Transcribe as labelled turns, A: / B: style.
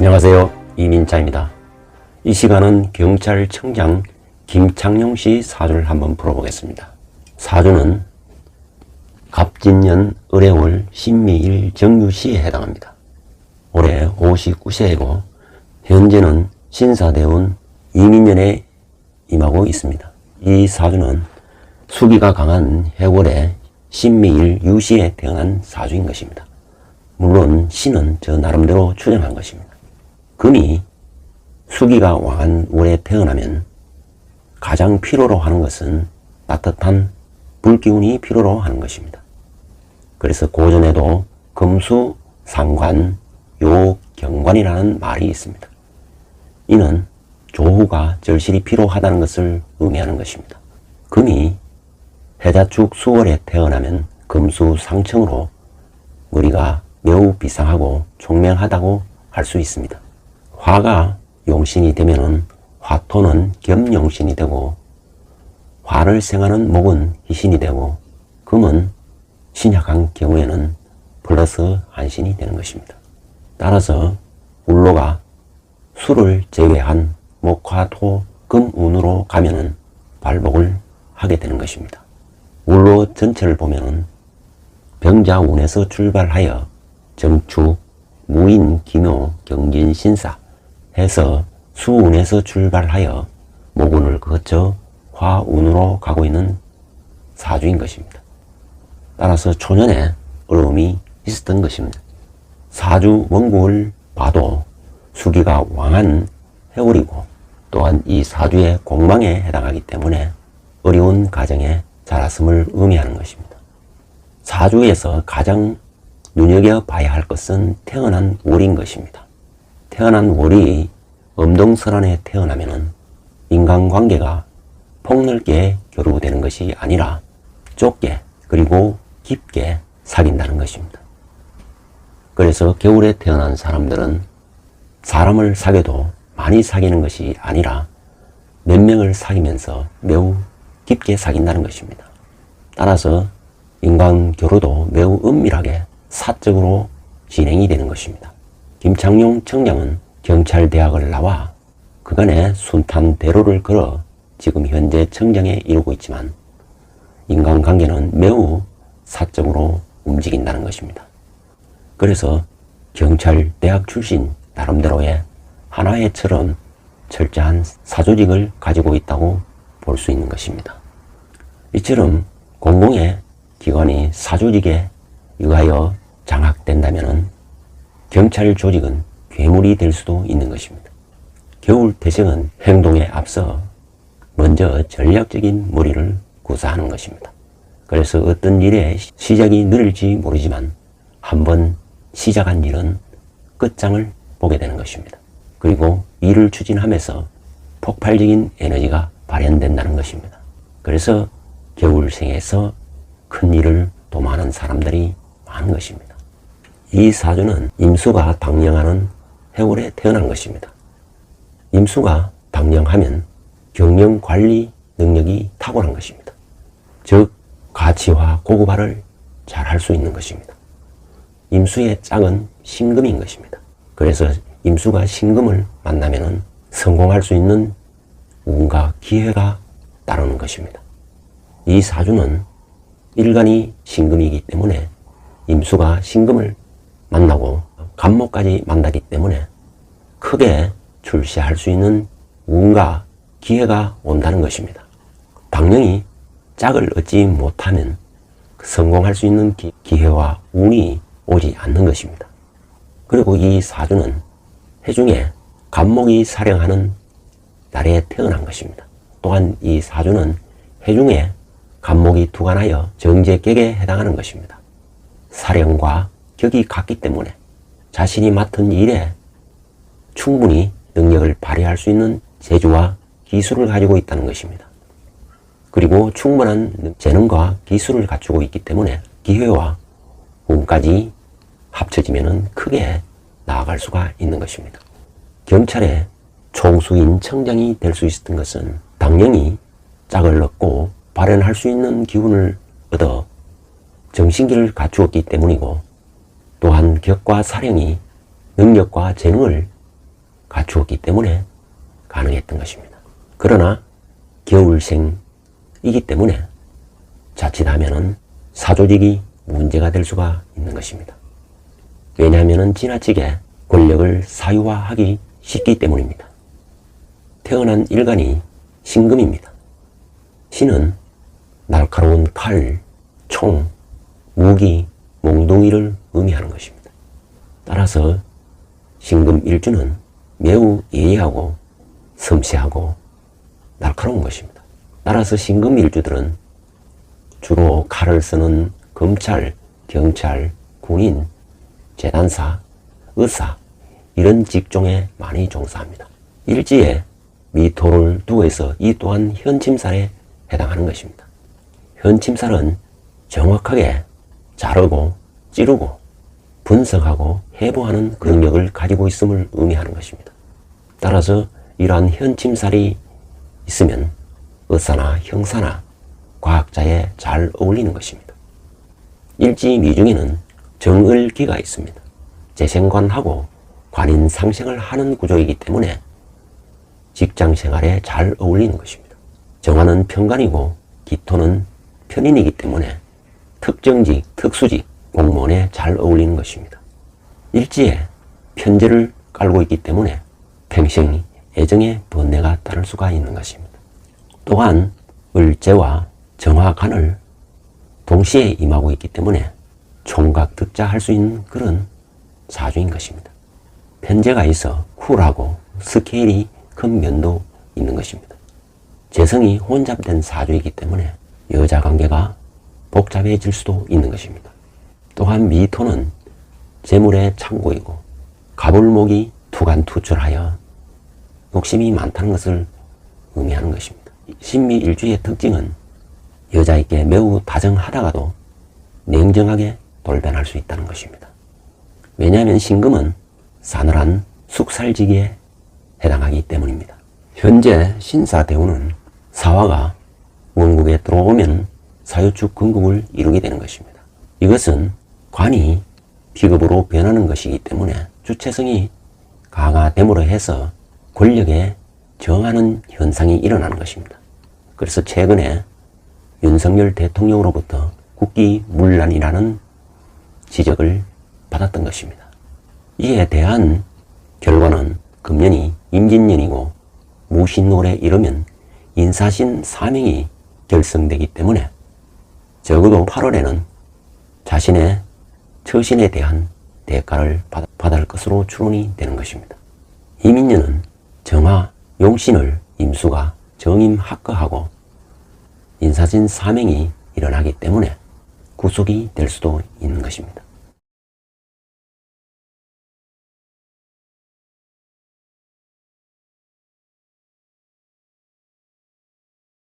A: 안녕하세요. 이민자입니다. 이 시간은 경찰청장 김창룡 씨 사주를 한번 풀어보겠습니다. 사주는 갑진년 을해월 신미일 정유시에 해당합니다. 올해 59세이고 현재는 신사대운 이민년에 임하고 있습니다. 이 사주는 수기가 강한 해월에 신미일 유시에 태어난 사주인 것입니다. 물론 신은 저 나름대로 추정한 것입니다. 금이 수기가 왕한 월에 태어나면 가장 필요로 하는 것은 따뜻한 불기운이 필요로 하는 것입니다. 그래서 고전에도 금수 상관 요 경관이라는 말이 있습니다. 이는 조후가 절실히 필요하다는 것을 의미하는 것입니다. 금이 해자축 수월에 태어나면 금수 상층으로 머리가 매우 비상하고 총명하다고 할 수 있습니다. 화가 용신이 되면은 화토는 겸용신이 되고 화를 생하는 목은 희신이 되고 금은 신약한 경우에는 플러스 한신이 되는 것입니다. 따라서 울로가 수를 제외한 목화토 금운으로 가면은 발복을 하게 되는 것입니다. 울로 전체를 보면은 병자운에서 출발하여 정축, 무인, 기묘, 경진, 신사 해서 수운에서 출발하여 목운을 거쳐 화운으로 가고 있는 사주인 것입니다. 따라서 초년에 어려움이 있었던 것입니다. 사주 원국을 봐도 수기가 왕한 해월이고 또한 이 사주의 공망에 해당하기 때문에 어려운 가정에 자랐음을 의미하는 것입니다. 사주에서 가장 눈여겨봐야 할 것은 태어난 월인 것입니다. 태어난 월이 엄동설 안에 태어나면은 인간관계가 폭넓게 교류되는 것이 아니라 좁게 그리고 깊게 사귄다는 것입니다. 그래서 겨울에 태어난 사람들은 사람을 사귀어도 많이 사귀는 것이 아니라 몇 명을 사귀면서 매우 깊게 사귄다는 것입니다. 따라서 인간 교류도 매우 은밀하게 사적으로 진행이 되는 것입니다. 김창룡 청장은 경찰대학을 나와 그간의 순탄 대로를 걸어 지금 현재 청장에 이르고 있지만 인간관계는 매우 사적으로 움직인다는 것입니다. 그래서 경찰대학 출신 나름대로의 하나의 처럼 철저한 사조직을 가지고 있다고 볼 수 있는 것입니다. 이처럼 공공의 기관이 사조직에 의하여 장악된다면 경찰 조직은 괴물이 될 수도 있는 것입니다. 겨울 태생은 행동에 앞서 먼저 전략적인 머리를 구사하는 것입니다. 그래서 어떤 일의 시작이 느릴지 모르지만 한번 시작한 일은 끝장을 보게 되는 것입니다. 그리고 일을 추진하면서 폭발적인 에너지가 발현된다는 것입니다. 그래서 겨울생에서 큰 일을 도모하는 사람들이 많은 것입니다. 이 사주는 임수가 당령하는 해월에 태어난 것입니다. 임수가 당령하면 경영 관리 능력이 탁월한 것입니다. 즉, 가치화 고급화를 잘 할 수 있는 것입니다. 임수의 짝은 신금인 것입니다. 그래서 임수가 신금을 만나면 성공할 수 있는 운과 기회가 따르는 것입니다. 이 사주는 일간이 신금이기 때문에 임수가 신금을 만나고 간목까지 만나기 때문에 크게 출시할 수 있는 운과 기회가 온다는 것입니다. 당연히 짝을 얻지 못하면 성공할 수 있는 기, 기회와 운이 오지 않는 것입니다. 그리고 이 사주는 해중에 간목이 사령하는 날에 태어난 것입니다. 또한 이 사주는 해중에 간목이 두간하여 정제격에 해당하는 것입니다. 사령과 격이 같기 때문에 자신이 맡은 일에 충분히 능력을 발휘할 수 있는 재주와 기술을 가지고 있다는 것입니다. 그리고 충분한 재능과 기술을 갖추고 있기 때문에 기회와 운까지 합쳐지면 크게 나아갈 수가 있는 것입니다. 경찰의 총수인 청장이 될 수 있었던 것은 당연히 짝을 얻고 발현할 수 있는 기운을 얻어 정신기를 갖추었기 때문이고 또한 격과 사령이 능력과 재능을 갖추었기 때문에 가능했던 것입니다. 그러나 겨울생이기 때문에 자칫하면은 사조직이 문제가 될 수가 있는 것입니다. 왜냐하면 지나치게 권력을 사유화하기 쉽기 때문입니다. 태어난 일간이 신금입니다. 신은 날카로운 칼, 총, 무기, 몽둥이를 의미하는 것입니다. 따라서 신금 일주는 매우 예리하고 섬세하고 날카로운 것입니다. 따라서 신금 일주들은 주로 칼을 쓰는 검찰, 경찰, 군인, 재단사, 의사 이런 직종에 많이 종사합니다. 일지에 미토를 있어 이 또한 현침살에 해당하는 것입니다. 현침살은 정확하게 자르고 찌르고 분석하고 해부하는 그 능력을 가지고 있음을 의미하는 것입니다. 따라서 이러한 현침살이 있으면 의사나 형사나 과학자에 잘 어울리는 것입니다. 일지 미중에는 정을기가 있습니다. 재생관하고 관인 상생을 하는 구조이기 때문에 직장 생활에 잘 어울리는 것입니다. 정화는 편관이고 기토는 편인이기 때문에 특정직, 특수직, 공무원에 잘 어울리는 것입니다. 일지에 편제를 깔고 있기 때문에 평생 애정의 번뇌가 따를 수가 있는 것입니다. 또한 을제와 정화간을 동시에 임하고 있기 때문에 총각 득자 할 수 있는 그런 사주인 것입니다. 편제가 있어 쿨하고 스케일이 큰 면도 있는 것입니다. 재성이 혼잡된 사주이기 때문에 여자 관계가 복잡해질 수도 있는 것입니다. 또한 미토는 재물의 창고이고 가불목이 투간투출하여 욕심이 많다는 것을 의미하는 것입니다. 신미일주의 특징은 여자에게 매우 다정하다가도 냉정하게 돌변할 수 있다는 것입니다. 왜냐하면 신금은 싸늘한 숙살지기에 해당하기 때문입니다. 현재 신사대우는 사화가 원국에 들어오면 사유축 근국을 이루게 되는 것입니다. 이것은 관이 비급으로 변하는 것이기 때문에 주체성이 강화됨으로 해서 권력에 정하는 현상이 일어나는 것입니다. 그래서 최근에 윤석열 대통령으로부터 국기문란이라는 지적을 받았던 것입니다. 이에 대한 결과는 금년이 임진년이고 무신월에 이르면 인사신 사명이 결성되기 때문에 적어도 8월에는 자신의 처신에 대한 대가를 받- 받을 것으로 추론이 되는 것입니다. 이민년은 정화, 용신을 임수가 정임합거하고 인사진 사명이 일어나기 때문에 구속이 될 수도 있는 것입니다.